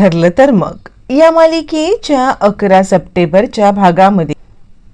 ठरलं तर मग. या मालिकेच्या अकरा सप्टेंबरच्या भागामध्ये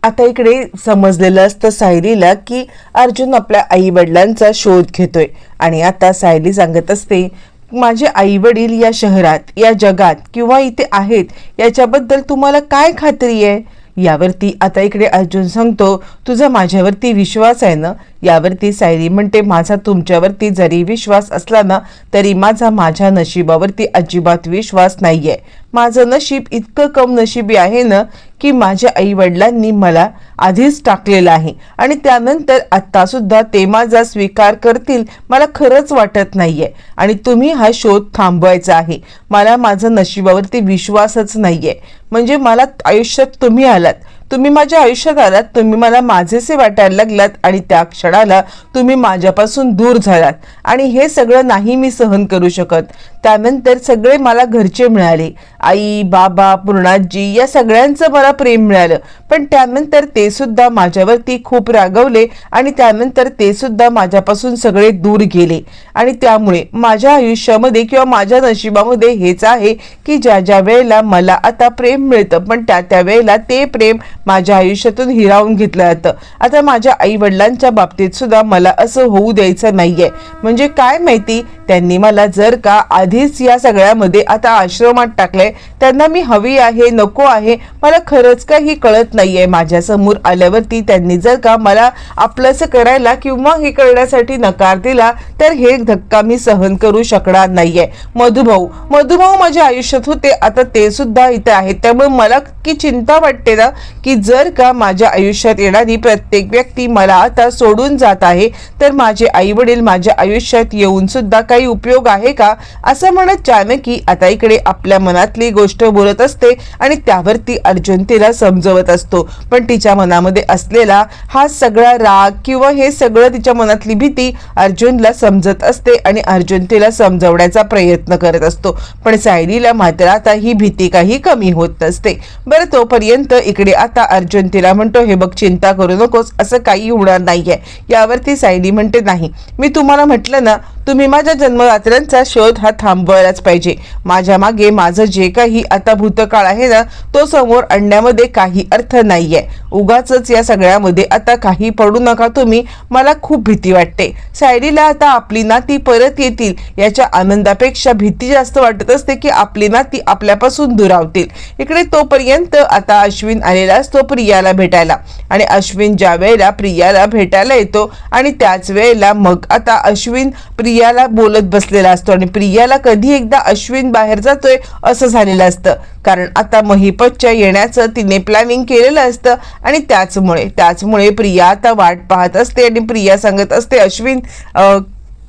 आता इकडे समजलेलं असतं सायलीला की अर्जुन आपल्या आई वडिलांचा शोध घेतोय. आणि आता सायली सांगत असते माझे आई वडील या शहरात या जगात किंवा इथे आहेत याच्याबद्दल तुम्हाला काय खात्री आहे? यावरती आता इकडे अर्जुन सांगतो तुझा माझ्यावरती विश्वास आहे ना यावरती सायरी म्हणते माझा तुमच्यावरती जरी विश्वास असला ना तरी माझा माझ्या नशिबावरती अजिबात विश्वास नाहीये. माझं नशीब इतकं कम नशिबी आहे ना की माझ्या आई वडिलांनी मला आधीच टाकलेलं आहे. आणि त्यानंतर आत्ता सुद्धा ते माझा स्वीकार करतील मला खरंच वाटत नाहीये. आणि तुम्ही हा शोध थांबवायचा आहे. मला माझं नशिबावरती विश्वासच नाहीये. म्हणजे मला आयुष्यात तुम्ही आलात. तुम्ही माझ्या आयुष्यात आलात तुम्ही मला माझेसे वाटायला लागलात आणि त्या क्षणाला तुम्ही माझ्यापासून दूर झालात. आणि हे सगळं नाही मी सहन करू शकत. त्यानंतर सगळे मला घरचे मिळाले. आई बाबा पूर्णाजी या सगळ्यांचं मला प्रेम मिळालं. पण त्यानंतर ते सुद्धा माझ्यावरती खूप रागवले आणि त्यानंतर ते सुद्धा माझ्यापासून सगळे दूर गेले. आणि त्यामुळे माझ्या आयुष्यामध्ये किंवा माझ्या नशिबामध्ये हेच आहे की ज्या ज्या वेळेला मला आता प्रेम मिळतं पण त्या त्या वेळेला ते प्रेम माझ्या आयुष्यातून हिरावून घेतलं जातं. आता माझ्या आई वडिलांच्या बाबतीत सुद्धा मला असं होऊ द्यायचं नाहीये. म्हणजे काय माहिती? त्यांनी मला जर का आधीच या सगळ्यामध्ये आता आश्रमात टाकलंय त्यांना मी हवी आहे नको आहे मला खरंच काही कळत नाहीये. आहे माझ्यासमोर आल्यावरती त्यांनी जर का मला आपलंसं करायला किंवा हे करण्यासाठी नकार दिला तर हे धक्का मी सहन करू शकणार नाहीये. मधुभाऊ मधुभाऊ माझ्या आयुष्यात होते आता ते सुद्धा इथे आहेत. त्यामुळे मला की चिंता वाटते ना की जर का माझ्या आयुष्यात येणारी प्रत्येक व्यक्ती मला आता सोडून जात आहे तर माझे आई वडील माझ्या आयुष्यात येऊन सुद्धा काही उपयोग आहे का? असं म्हणत जानकी आता इकडे आपल्या मनातली गोष्ट बोलत असते आणि त्यावरती अर्जुन तिला समजवत असतो. पण तिच्या मनामध्ये असलेला हा सगळा राग किंवा हे सगळं तिच्या मनातली भीती अर्जुनला समजत असते आणि अर्जुन तिला समजवण्याचा प्रयत्न करत असतो. पण सायलीला मात्र आता ही भीती काही कमी होत नसते. बरं तोपर्यंत इकडे आता अर्जुन तिला म्हणतो हे बघ चिंता करू नकोस असं काही होणार नाहीये. यावरती सायली म्हणते नाही मी तुम्हाला म्हटलं ना तुम्ही माझ्या जन्मरात्र्यांचा शोध हा थांबवायलाच पाहिजे. माझ्या मागे माझं जे काही आता भूतकाळ आहे ना तो समोर आणण्यामध्ये काही अर्थ नाहीये. उगाच या सगळ्यामध्ये आता काही पडू नका तुम्ही मला खूप भीती वाटते. सायलीला आता आपली नाती परत येतील याच्या आनंदापेक्षा भीती जास्त वाटत असते की आपली नाती आपल्यापासून दुरावतील. इकडे तोपर्यंत आता अश्विन आलेला असतो प्रियाला भेटायला. आणि अश्विन ज्या वेळेला प्रियाला भेटायला येतो आणि त्याच वेळेला मग आता अश्विन प्रियाला बोलत बसलेला असतो आणि प्रियाला कधी एकदा अश्विन बाहेर जातोय असं झालेलं असतं. कारण आता महिपतच्या येण्याचं तिने प्लॅनिंग केलेलं असतं आणि त्याचमुळे त्याचमुळे प्रिया आता वाट पाहत असते आणि प्रिया सांगत असते अश्विन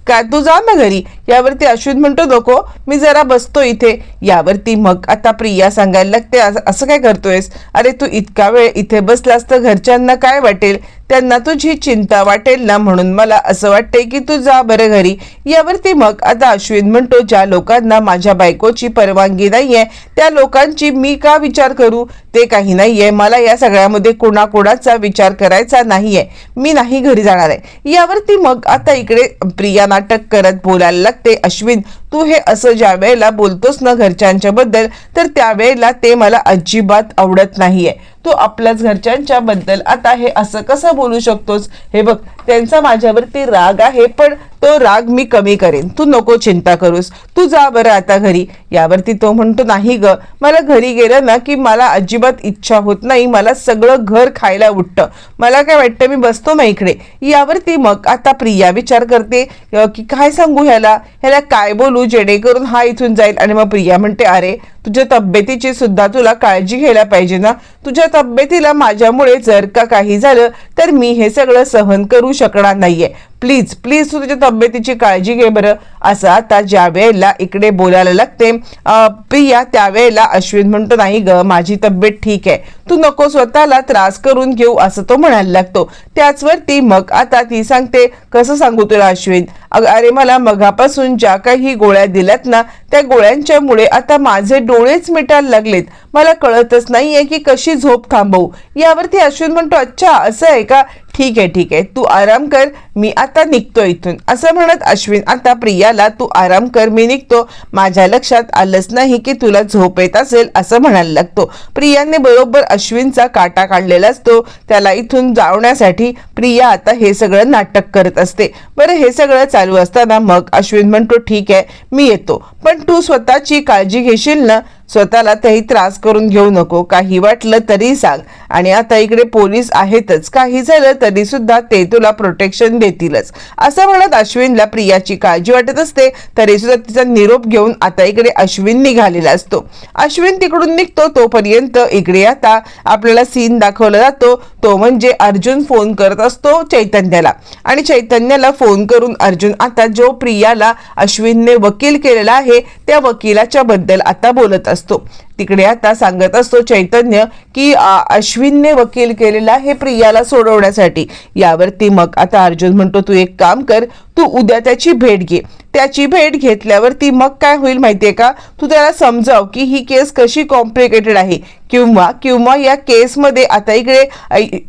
का तू जा ना घरी? यावरती अश्विन म्हणतो नको मी जरा बसतो इथे. यावरती मग आता प्रिया सांगायला लागते असं काय करतोयस? अरे तू इतका वेळ इथे बसलास तर घरच्यांना काय वाटेल? त्यांना तुझी चिंता वाटेल ना म्हणून मला असं वाटते की तू जा बरं घरी. यावरती मग आता अश्विन म्हणतो ज्या लोकांना माझ्या बायकोची परवानगी नाही आहे त्या लोकांची मी का विचार करू? ते काही नाही आहे मला या सगळ्यामध्ये कोणाकोणाचा विचार करायचा नाही आहे मी नाही घरी जाणार आहे. यावरती मग आता इकडे प्रिया नाटक करत बोलायला ते अश्विन तू हे असं ज्या वेळेला बोलतोस ना घरच्यांच्या बद्दल तर त्यावेळेला ते मला अजिबात आवडत नाहीये. तू आपल्याच घरच्यांच्या बद्दल आता हे असं कसं बोलू शकतोस? हे बघ त्यांचा माझ्यावरती राग आहे पण तो राग मी कमी करेन. तू नको चिंता करूस. तू जा बरं आता घरी. यावरती तो म्हणतो नाही ग. मला घरी गेलं ना की मला अजिबात इच्छा होत नाही. मला सगळं घर खायला उठतं. मला काय वाटतं मी बसतो ना इकडे. यावरती मग आता प्रिया विचार करते की काय सांगू ह्याला? ह्याला काय बोलू जेणेकरून हा इथून जाईल. आणि मग प्रिया म्हणते अरे तुझ्या तब्येतीची सुद्धा तुला काळजी घ्यायला पाहिजे ना. तुझ्या तब्येतीला माझ्यामुळे जर का काही झालं तर मी हे सगळं सहन करू शकणार नाहीये. प्लीज प्लीज तू तुझ्या तब्येतीची काळजी घे बरं. असं आता ज्या वेळेला इकडे बोलायला लागते प्रिया त्यावेळेला अश्विन म्हणतो नाही ग माझी तब्येत ठीक आहे. तू नको स्वतःला त्रास करून घेऊ असं तो म्हणायला लागतो. त्याचवरती मग आता ती सांगते कसं सांगू तुला अश्विन? अरे मला मगापासून ज्या काही गोळ्या दिल्यात ना त्या गोळ्यांच्यामुळे आता माझे डो डोळेच मिटायला लागलेत. मला कळतच नाहीये की कशी झोप थांबवू. यावरती अश्विन म्हणतो अच्छा असं आहे का? ठीक आहे ठीक आहे. तू आराम कर मी आता निघतो इथून. असं म्हणत अश्विन आता प्रियाला तू आराम कर मी निघतो. माझ्या लक्षात आलंच नाही की तुला झोप येत असेल असं म्हणायला लागतो. प्रियाने बरोबर अश्विनचा काटा काढलेला असतो. त्याला इथून जावण्यासाठी प्रिया आता हे सगळं नाटक करत असते. बरं हे सगळं चालू असताना मग अश्विन म्हणतो ठीक आहे मी येतो. पण तू स्वतःची काळजी घेशील ना स्वतःला काही त्रास करून घेऊ नको काही वाटलं तरी सांग. आणि आता इकडे पोलीस आहेतच. काही झालं तरी सुद्धा ते तुला प्रोटेक्शन देतीलच. असं म्हणत अश्विनला प्रियाची काळजी वाटत असते तरी सुद्धा तिचा निरोप घेऊन आता इकडे अश्विन निघालेला असतो. अश्विन तिकडून निघतो तोपर्यंत इकडे आता आपल्याला सीन दाखवला जातो. तो म्हणजे अर्जुन फोन करत असतो चैतन्याला. आणि चैतन्याला फोन करून अर्जुन आता जो प्रियाला अश्विनने वकील केलेला आहे त्या वकिलाच्या बद्दल आता बोलत असतो तिकडे आता सांगत असतो चैतन्य की अश्विनने वकील केलेला हे प्रियाला सोडवण्यासाठी. यावरती मग आता अर्जुन म्हणतो तू एक काम कर तू उद्या त्याची भेट घे. त्याची भेट घेतल्यावरती मग काय होईल माहितीये का? तू त्याला समजाव की ही केस कशी कॉम्प्लिकेटेड आहे. किंवा किंवा या केसमध्ये आता इकडे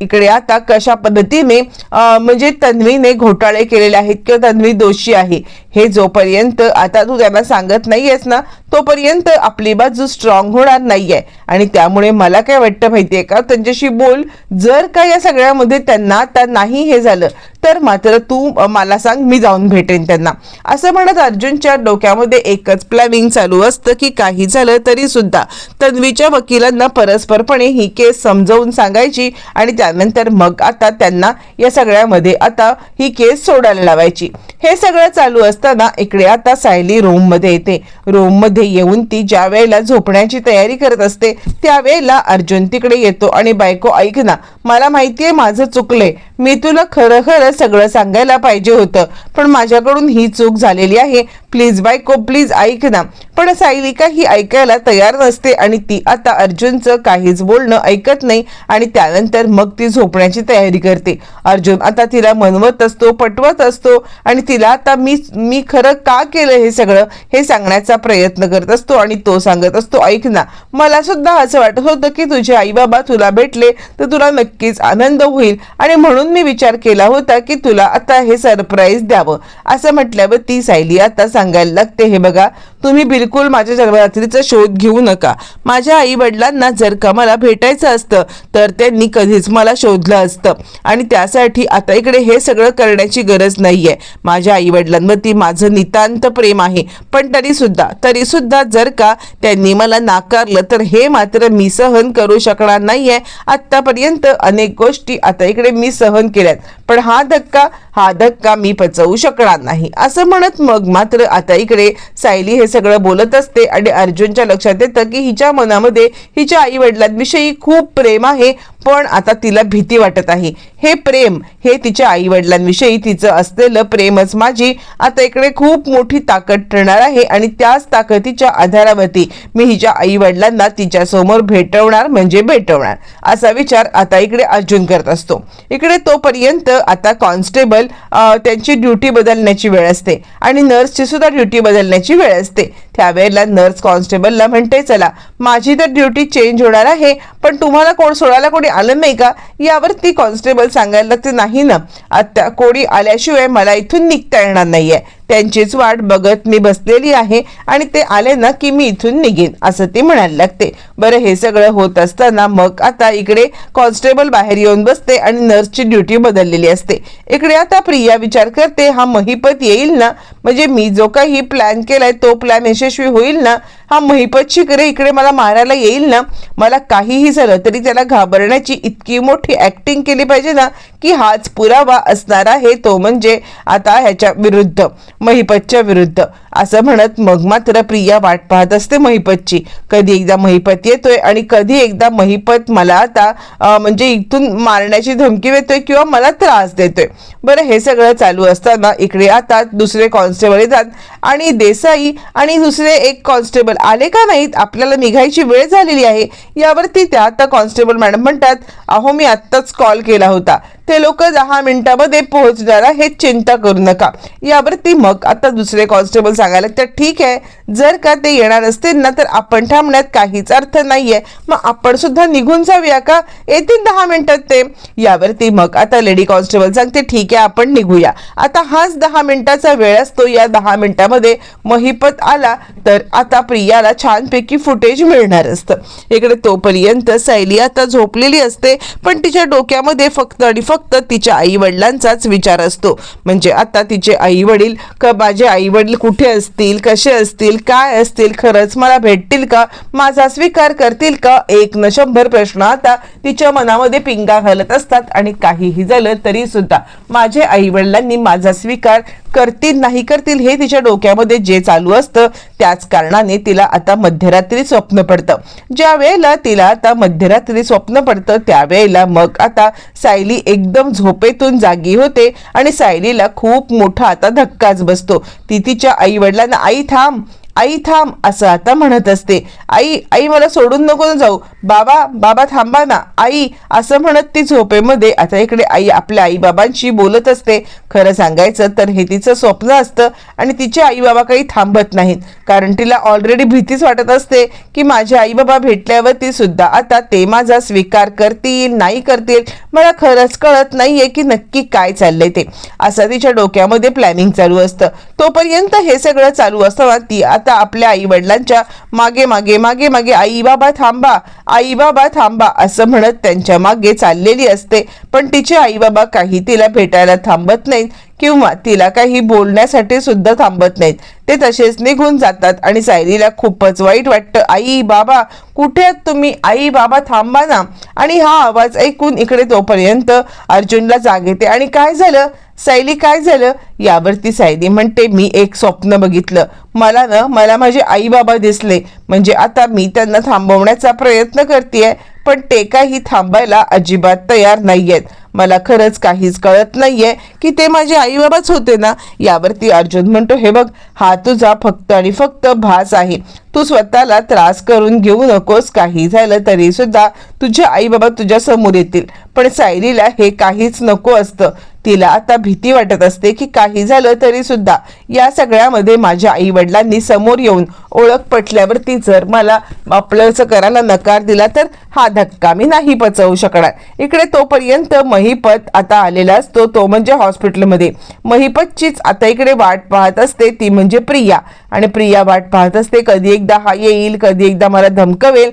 इकडे आता कशा पद्धतीने म्हणजे तन्वीने घोटाळे केलेले आहेत किंवा तन्वी दोषी आहे हे जोपर्यंत आता तू त्यांना सांगत नाही आहेस ना तोपर्यंत आपली बाजू स्ट्रॉंग होणार नाही आहे आणि त्यामुळे मला काय वाटतं माहितीये का त्यांच्याशी बोल जर का या सगळ्यामध्ये त्यांना आता नाही हे झालं तर मात्र तू मला सांग मी जाऊन भेटेन त्यांना. असं म्हणत अर्जुनच्या डोक्यामध्ये एकच प्लॅनिंग चालू असतं की काही झालं तरी सुद्धा तन्वीच्या वकिलांना परस्परपणे ही केस समजावून सांगायची आणि त्यानंतर मग आता त्यांना या सगळ्यामध्ये आता ही केस सोडायला लावायची. हे सगळं चालू असताना इकडे आता सायली रूममध्ये येते. रूममध्ये येऊन ती ज्या वेळेला झोपण्याची तयारी करत असते त्यावेळेला अर्जुन तिकडे येतो आणि बायको ऐक ना मला माहितीये माझं चुकलंय. मी तुला खरं खरं सगळं सांगायला पाहिजे होतं. पण माझ्याकडून ही चूक झालेली आहे. प्लीज बायको प्लीज ऐक ना. पण सायलिका ही ऐकायला तयार नसते आणि ती आता अर्जुनचं काहीच बोलणं ऐकत नाही आणि त्यानंतर मग ती झोपण्याची तयारी करते. अर्जुन आता तिला मनवत असतो पटवत असतो आणि तिला आता मी मी खरं का केलं हे सगळं हे सांगण्याचा प्रयत्न करत असतो आणि तो सांगत असतो ऐक ना मला सुद्धा असं वाटत होतं की तुझे आई बाबा तुला भेटले तर तुला नक्कीच आनंद होईल. आणि म्हणून मी विचार केला होता की तुला आता हे सरप्राईज द्यावं. असं म्हटल्यावर ती सायली आता सांगायला लागते हे बघा तुम्ही बिलकुल माझ्या जन्मरात्रीचा शोध घेऊ नका. माझ्या आई वडिलांना जर का मला भेटायचं असतं तर त्यांनी कधीच मला शोधलं असतं. आणि त्यासाठी आता इकडे हे सगळं करण्याची गरज नाहीये. माझ्या आई वडिलांवरती माझं नितांत प्रेम आहे. पण तरी सुद्धा तरी सुद्धा जर का त्यांनी मला नाकारलं तर हे मात्र मी सहन करू शकणार नाहीये. आतापर्यंत अनेक गोष्टी आता इकडे मी सहन केल्यात पण हा धक्का हा धक्का मी पचवू शकणार नाही. असं म्हणत मग मात्र आता इकडे सायली हे सगळं बोलत असते आणि अर्जुनच्या लक्षात येतं की हिच्या मनामध्ये हिच्या आई वडिलांविषयी खूप प्रेम आहे. पण आता तिला भीती वाटत आहे. हे प्रेम हे तिच्या आईवडिलांविषयी तिचं असलेलं प्रेमच माझी आता इकडे खूप मोठी ताकद ठरणार आहे आणि त्याच ताकदीच्या आधारावरती मी हिच्या आईवडिलांना तिच्यासमोर भेटवणार म्हणजे भेटवणार. असा विचार आता इकडे अर्जुन करत असतो. इकडे तोपर्यंत आता कॉन्स्टेबल त्यांची ड्युटी बदलण्याची वेळ असते आणि नर्सची सुद्धा ड्युटी बदलण्याची वेळ असते. त्यावेळेला नर्स कॉन्स्टेबलला म्हणते चला माझी तर ड्युटी चेंज होणार आहे पण तुम्हाला कोण सोडायला कोणी आलं नाही का? यावरती कॉन्स्टेबल सांगायला लागते नाही ना. आता कोणी आल्याशिवाय मला इथून निघता येणार नाहीये. त्यांचीच वाट बघत मी बसलेली आहे आणि ते आले ना की मी इथून निघेन असं ती म्हणायला लागते. बरं हे सगळं होत असताना मग आता इकडे कॉन्स्टेबल बाहेर येऊन बसते आणि नर्सची ड्युटी बदललेली असते. इकडे आता प्रिया विचार करते हा महिपत येईल ना? म्हणजे मी जो काही प्लॅन केलाय तो प्लॅन यशस्वी होईल ना? हा महिपत शिकरे इकडे मला मारायला येईल ना? मला काहीही झालं तरी त्याला घाबरण्याची इतकी मोठी ऍक्टिंग केली पाहिजे ना की हाच पुरावा असणार आहे तो म्हणजे आता ह्याच्या विरुद्ध. महिपतच्या विरुद्ध. असं म्हणत मग मात्र प्रिया वाट पाहत असते महिपतची. कधी एकदा महिपत येतोय आणि कधी एकदा महिपत मला आता म्हणजे इथून मारण्याची धमकी देतोय किंवा मला त्रास देतोय. बरं हे सगळं चालू असताना इकडे आता दुसरे कॉन्स्टेबल येतात आणि देसाई आणि दुसरे एक कॉन्स्टेबल आले का नाहीत? आपल्याला निघायची वेळ झालेली आहे. यावरती त्या आता कॉन्स्टेबल मॅडम म्हणतात अहो मी आत्ताच कॉल केला होता. ते लोक दहा मिनिटामध्ये पोहोचणार हे चिंता करू नका. यावरती मग आता दुसरे कॉन्स्टेबल सांग सांगायला तर ठीक आहे. जर का ते येणार असतील ना तर आपण थांबण्यात काहीच अर्थ नाहीये. मग आपण सुद्धा निघून जाऊया का? येतील दहा मिनिटात ते. यावरती मग आता लेडी कॉन्स्टेबल सांगते ठीक आहे आपण निघूया. आता हाच दहा मिनिटाचा वेळ असतो. या दहा मिनिटामध्ये महिपत आला तर आता प्रियाला छानपैकी फुटेज मिळणार असतं. इकडे तोपर्यंत सायली आता झोपलेली असते पण तिच्या डोक्यामध्ये फक्त आणि फक्त तिच्या आई वडिलांचाच विचार असतो. म्हणजे आता तिचे आई वडील का माझे आई वडील कुठे असतील कसे असतील काय असतील खरंच मला भेटतील का? माझा स्वीकार करतील का? एक न शंभर प्रश्न आता तिच्या मनामध्ये पिंगा घालत असतात आणि काहीही झालं तरी सुद्धा माझे आई वडिलांनी माझा स्वीकार करतील नाही करतील हे तिच्या डोक्यामध्ये जे चालू असतं त्याच कारणाने तिला आता मध्यरात्री स्वप्न पडतं. ज्या वेळेला तिला आता मध्यरात्री स्वप्न पडतं त्यावेळेला मग आता सायली एकदम झोपेतून जागी होते आणि सायलीला खूप मोठा आता धक्काच बसतो. ती तिच्या आई वडिलांना आई थांब आई थांब असं आता म्हणत असते. आई आई मला सोडून नको ना जाऊ. बाबा बाबा थांबा ना. आई असं म्हणत ती झोपेमध्ये आता इकडे आई आपल्या आई बाबांशी बोलत असते. खरं सांगायचं तर हे तिचं स्वप्न असतं आणि तिचे आई बाबा काही थांबत नाहीत. कारण तिला ऑलरेडी भीतीच वाटत असते की माझे आई बाबा भेटल्यावरती सुद्धा आता ते माझा स्वीकार करतील नाही करतील. मला खरंच कळत नाहीये की नक्की काय चाललंय ते. असं तिच्या डोक्यामध्ये प्लॅनिंग चालू असतं. तोपर्यंत हे सगळं चालू असताना ती आता आता आपल्या आई वडिलांच्या मागे मागे मागे मागे आई बाबा थांबा आई बाबा थांबा असं म्हणत त्यांच्या मागे चाललेली असते. पण तिचे आई बाबा काही तिला भेटायला थांबत नाहीत किंवा तिला काही बोलण्यासाठी सुद्धा थांबत नाहीत. ते तसेच निघून जातात आणि सायलीला खूपच वाईट वाटतं. आई बाबा कुठे आहात तुम्ही? आई बाबा थांबा ना. आणि हा आवाज ऐकून इकडे तोपर्यंत अर्जुनला जाग येते. आणि काय झालं? सायली काय झालं? यावरती सायली म्हणते मी एक स्वप्न बघितलं. मला ना मला माझे आई बाबा दिसले. म्हणजे आता मी त्यांना थांबवण्याचा प्रयत्न करते पण ते काही थांबायला अजिबात तयार नाही आहेत मला खरंच काहीच कळत नाहीये की ते माझे आई बाबाच होते ना? यावरती अर्जुन म्हणतो हे बघ हा तुझा फक्त आणि फक्त भास आहे. तू स्वतःला त्रास करून घेऊ नकोस. काही झालं तरी सुद्धा तुझे आई बाबा तुझ्या समोर येतील. पण सायलीला हे काहीच नको असतं. तिला आता भीती वाटत असते की काही झालं तरी सुद्धा या सगळ्यामध्ये माझ्या आई वडिलांनी समोर येऊन ओळख पटल्यावरती जर मला आपलं करायला नकार दिला तर हा धक्का मी नाही पचवू शकणार. इकडे तोपर्यंत महिपत आता आलेला असतो तो म्हणजे हॉस्पिटलमध्ये. महिपतचीच आता इकडे वाट पाहत असते ती म्हणजे प्रिया. आणि प्रिया वाट पाहत असते कधी एकदा हा येईल कधी एकदा मला धमकवेल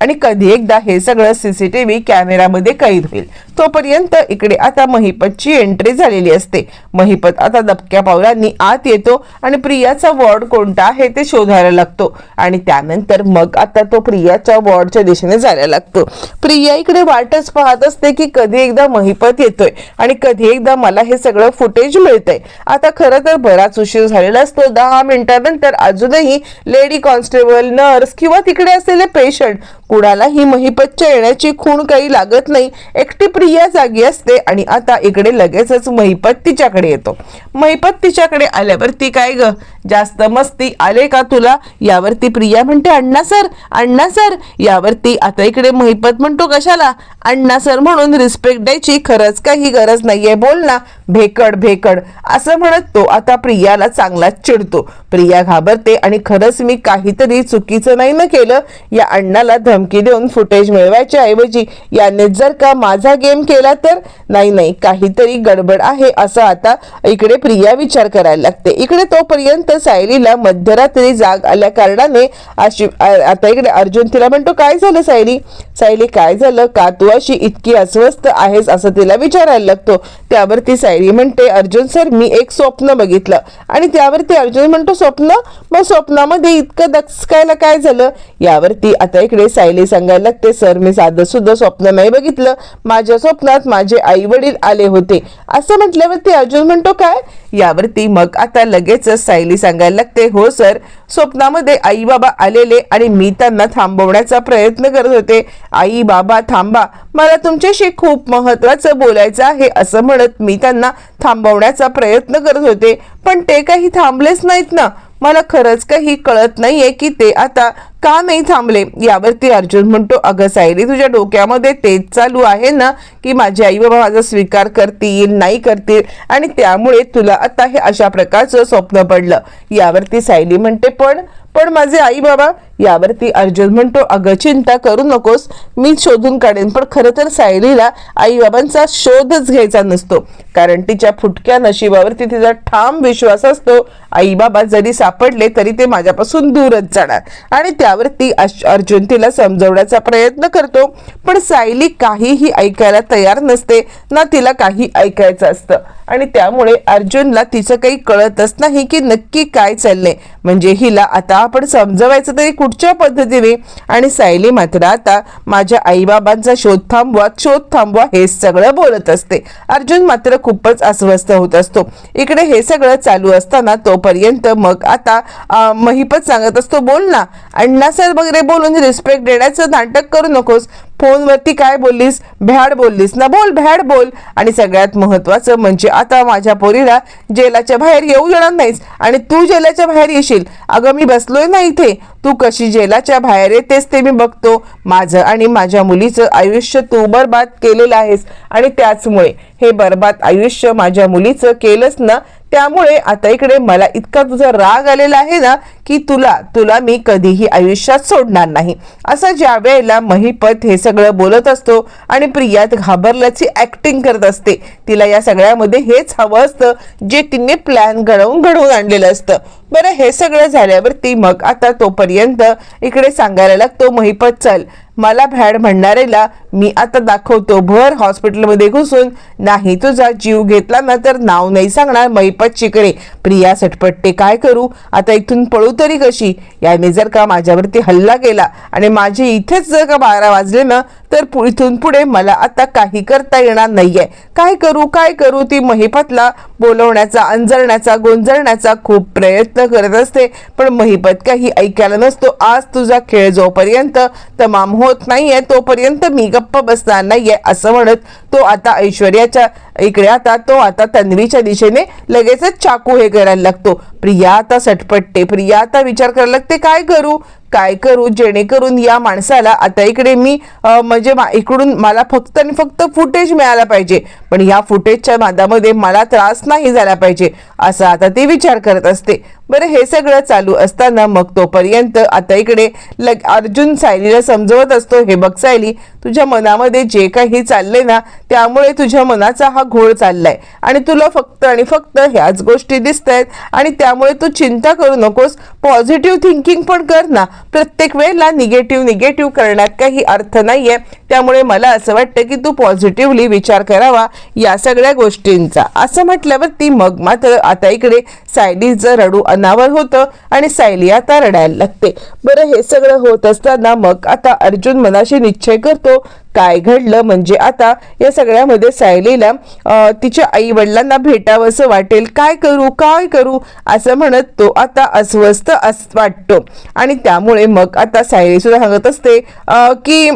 आणि कधी एकदा हे सगळं सीसीटीव्ही कॅमेरामध्ये कैद होईल. तोपर्यंत इकडे आता महिपतची एंट्री झालेली असते. महिपत आता दबक्या पावलांनी आत येतो आणि प्रियाचा वॉर्ड कोणता आहे ते शोधायला लागतो. आणि त्यानंतर मग आता तो प्रियाच्या वॉर्डच्या दिशेने जायला लागतो. प्रिया इकडे वाटच पाहत असते की कधी एकदा महिपत येतोय आणि कधी एकदा मला हे सगळं फुटेज मिळतंय. आता खरं तर बराच उशीर झालेला असतो. दहा मिनिटानंतर अजूनही लेडी कॉन्स्टेबल नर्स किंवा तिकडे असलेले पेशंट कुणालाही महिपतच्या येण्याची खूण काही लागत नाही. एकटी प्रिया जागी असते आणि आता इकडे लगेचच महिपत तिच्याकडे येतो. महिपत तिच्याकडे आल्यावरती काय ग? जास्त मस्ती आले का तुला? यावरती प्रिया म्हणते अण्णा सर अण्णा सर. यावरती आता इकडे महिपत म्हणतो कशाला? अण्णा सर म्हणून रिस्पेक्ट द्यायची खरंच काही गरज नाहीये बोल ना. भेकड भेकड. असं म्हणत तो आता प्रियाला चांगलाच चिडतो. प्रिया घाबरते आणि खरंच मी काहीतरी चुकीचं नाही ना केलं? या अण्णाला धमकी देऊन फुटेज मिळवायच्या ऐवजी याने जर का माझा गेम केला तर नाही नाही काहीतरी गडबड आहे असं आता इकडे प्रिया विचार करायला लागते. इकडे तोपर्यंत सायलीला मध्यरात्री जाग आल्या कारणाने अशी आता इकडे अर्जुन तिला म्हणतो काय झालं सायली? सायली काय झालं? का तू अशी इतकी अस्वस्थ आहेस? असं तिला विचारायला लागतो. त्यावरती सायली म्हणते अर्जुन सर मी एक स्वप्न बघितलं. आणि त्यावरती अर्जुन म्हणतो स्वप्न? मग स्वप्नामध्ये इतकं दचकायला काय झालं? यावरती आता इकडे सायली सांगायला लागते सर मी साधं सुद्धा स्वप्न नाही बघितलं. माझ्या स्वप्नात माझे आई वडील आले होते. असं म्हटल्यावरती अर्जुन म्हणतो काय? यावरती मग आता लगेचच सायली सांगायला लागते हो सर स्वप्नामध्ये आई बाबा आलेले आणि मी त्यांना थांबवण्याचा प्रयत्न करत होते. आई बाबा थांबा. मला तुमच्याशी खूप महत्वाचं बोलायचं आहे असं म्हणत मी त्यांना थांबवण्याचा प्रयत्न करत होते. पण ते काही थांबलेच नाहीत ना. मला खरंच काही कळत नाहीये की ते आता का नाही थांबले? यावरती अर्जुन म्हणतो अगं सायली तुझ्या डोक्यामध्ये तेज चालू आहे ना की माझे आई बाबा माझा स्वीकार करतील नाही करतील आणि त्यामुळे तुला आता हे अशा प्रकारचं स्वप्न पडलं. यावरती सायली म्हणते पण पण माझे आई बाबा यावरती अर्जुन म्हणतो अगं चिंता करू नकोस मी शोधून काढेन पण खरं तर सायलीला आई बाबांचा शोधच घ्यायचा नसतो. कारण तिच्या फुटक्या नशिबावरती तिचा ठाम विश्वास असतो आई बाबा जरी सापडले तरी ते माझ्यापासून दूरच जाणार. आणि त्या त्यावरती अर्जुन तिला समजवण्याचा प्रयत्न करतो. पण सायली काहीही ऐकायला तयार नसते. ना तिला काही ऐकायचं असतं. आणि त्यामुळे अर्जुनला तिचं काही कळतच नाही की नक्की काय चाललंय. म्हणजे हिला आता आपण समजवायचं तरी कुठच्या पद्धतीने? आणि सायली मात्र आता माझ्या आईबाबांचा शोध थांबवा शोध थांबवा हे सगळं बोलत असते. अर्जुन मात्र खूपच अस्वस्थ होत असतो. इकडे हे सगळं चालू असताना तोपर्यंत मग आता महिपत सांगत असतो बोल ना. आणि अण्णासर वगैरे बोलून रिस्पेक्ट देण्याचं नाटक करू नकोस. फोनवरती काय बोललीस? भ्याड बोललीस. ना बोल भ्याड बोल. आणि सगळ्यात महत्त्वाचं म्हणजे आता माझ्या पोरीला जेलाच्या बाहेर येऊ देणार नाहीस. आणि तू जेलाच्या बाहेर येशील. अगं मी बसलोय ना इथे. तू कशी जेलाच्या बाहेर येतेस ते मी बघतो. माझं आणि माझ्या मुलीचं आयुष्य तू बरबाद केलेलं आहेस. आणि त्याचमुळे हे बरबाद आयुष्य माझ्या मुलीचं केलंच ना त्यामुळे आता इकडे मला इतका तुझा राग आलेला आहे ना की तुला तुला मी कधीही आयुष्यात सोडणार नाही. असं ज्या वेळेला महिपत हे सगळं बोलत असतो आणि प्रियात घाबरल्याची ऍक्टिंग करत असते. तिला या सगळ्यामध्ये हेच हवं असतं जे तिने प्लॅन घडवून घडवून आणलेलं असतं. बरं हे सगळं झाल्यावरती मग आता तोपर्यंत इकडे सांगायला लागतो महिपत चल. मला भॅड म्हणणाऱ्याला मी आता दाखवतो. भर हॉस्पिटलमध्ये घुसून. नाही तुझा जीव घेतला ना तर नाव नाही सांगणार मैपत चिकडे प्रिया सटपटते काय करू? आता इथून पळू तरी कशी? याने जर का माझ्यावरती हल्ला केला आणि माझे इथेच जर का बारा वाजले ना तर पु- इथून पुढे मला आता काही करता येणार नाहीये. काय करू? काय करू? ती महिपतला बोलवण्याचा अंजरण्याचा गोंजळण्याचा खूप प्रयत्न करत असते. पण महिपत काही ऐकायला नसतो. आज तुझा खेळ जोपर्यंत तमाम होत नाहीये तोपर्यंत मी गप्प बसणार नाहीये असं म्हणत तो आता ऐश्वर्याच्या इकडे आता तो आता तन्वीच्या दिशेने लगेचच चाकू हे करायला लागतो. प्रिया आता सटपटते. प्रिया आता विचार करायला लागते काय करू? काय करू? जेणेकरून या माणसाला आता इकडे मी म्हणजे मा- इकडून मला फक्त आणि फक्त फुटेज मिळाला पाहिजे. पण या फुटेजच्या नादामध्ये मला त्रास नाही झाला पाहिजे. असं आता ती विचार करत असते. बरं हे सगळं चालू असताना मग तोपर्यंत आता इकडे लग अर्जुन सायलीला समजवत असतो हे बघ सायली तुझ्या मनामध्ये जे काही चाललंय ना त्यामुळे तुझ्या मनाचा हा घोळ चाललाय. आणि तुला फक्त आणि फक्त ह्याच गोष्टी दिसत आहेत आणि त्यामुळे तू चिंता करू नकोस. पॉझिटिव्ह थिंकिंग पण कर ना. प्रत्येक वेळेला निगेटिव्ह निगेटिव्ह करण्यात काही अर्थ नाहीये. त्यामुळे मला असं वाटतं की तू पॉझिटिव्हली विचार करावा या सगळ्या गोष्टींचा. असं म्हटल्यावर ती मग मात्र आता इकडे सायलीचं रडू अनावर होतं आणि सायली आता रडायला लागते. बरं हे सगळं होत असताना मग आता अर्जुन मनाशी निश्चय करतो काय घडलं म्हणजे आता या सगळ्यामध्ये सायलीला तिच्या आई वडिलांना भेटावंसं वाटेल. काय करू काय करू असं म्हणत तो आता अस्वस्थ अस वाटतो. आणि त्यामुळे मग आता सायली सुद्धा सांगत असते की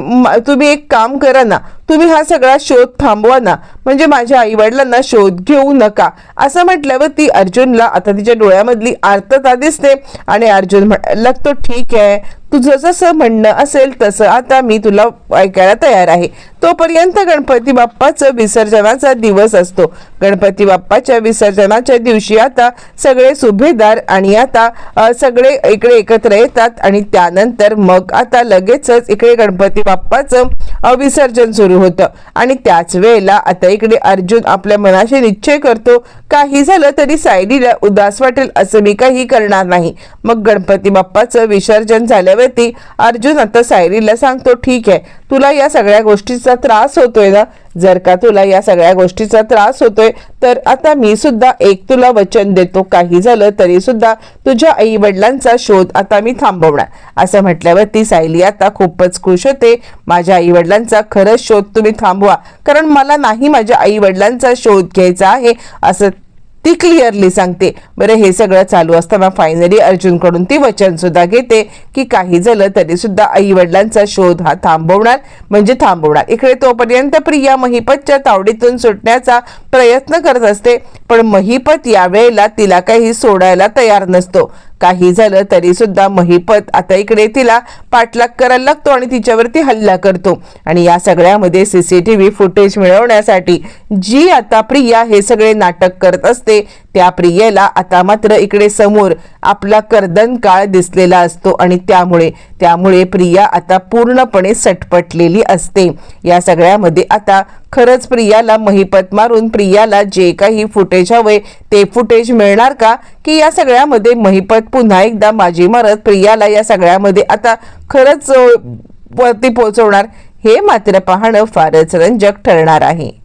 तुम्ही एक काम करा ना. तुम्ही हा सगळा शोध थांबवा ना. म्हणजे माझ्या आई वडिलांना शोध घेऊ नका. असं म्हटल्यावर ती अर्जुनला आता तिच्या डोळ्यामधली आर्तता दिसते आणि अर्जुन म्हणायला लागतो ठीक आहे. तुझं जसं म्हणणं असेल तसं आता मी तुला ऐकायला तयार आहे. तोपर्यंत गणपती बाप्पाचं विसर्जनाचा दिवस असतो. गणपती बाप्पाच्या विसर्जनाच्या दिवशी आता सगळे सुभेदार आणि आता सगळे इकडे एकत्र येतात आणि त्यानंतर मग आता लगेचच इकडे गणपती बाप्पाचं विसर्जन सुरू होतं. आणि त्याच वेळेला आता इकडे अर्जुन आपल्या मनाशी निश्चय करतो काही झालं तरी सायलीला उदास वाटेल असं मी काही करणार नाही. मग गणपती बाप्पाचं विसर्जन झाल्यावरती अर्जुन आता सायलीला सांगतो ठीक आहे तुला या सगळ्या गोष्टीचा त्रास होतोय ना? जर का तुला या सगळ्या गोष्टीचा त्रास होतोय तर आता मी सुद्धा एक तुला वचन देतो. काही झालं तरी सुद्धा तुझ्या आई वडिलांचा शोध आता मी थांबवणार. असं म्हटल्यावर ती सायली आता खूपच खुश होते. माझ्या आई वडिलांचा खरंच शोध तुम्ही थांबवा. कारण मला नाही माझ्या आई वडिलांचा शोध घ्यायचा आहे असं ती क्लिअरली सांगते बरं हे सगळं चालू असताना फायनली अर्जुनकडून ती वचन सुद्धा घेते की काही झालं तरी सुद्धा आई वडिलांचा शोध हा थांबवणार म्हणजे थांबवणार. इकडे तोपर्यंत प्रिया महिपतच्या तावडीतून सुटण्याचा प्रयत्न करत असते पण महिपत यावेळेला तिला काही सोडायला तयार नसतो. काही झालं तरी सुद्धा महिपत आता इकडे तिला पाठलाग करायला लागतो आणि तिच्यावरती हल्ला करतो. आणि या सगळ्यामध्ये सीसीटीव्ही फुटेज मिळवण्यासाठी जी आता प्रिया हे सगळे नाटक करत असते त्या प्रियेला आता मात्र इकडे समोर आपला कर्दन काळ दिसलेला असतो आणि त्यामुळे त्यामुळे प्रिया आता पूर्णपणे सटपटलेली असते. या सगळ्यामध्ये आता खरंच प्रियाला महिपत मारून प्रियाला जे काही फुटेज हवे ते फुटेज मिळणार का? की या सगळ्यामध्ये महिपत पुन्हा एकदा माझी मारत प्रियाला या सगळ्यामध्ये आता खरंच वरती पोहोचवणार? हे मात्र पाहणं फारच रंजक ठरणार आहे.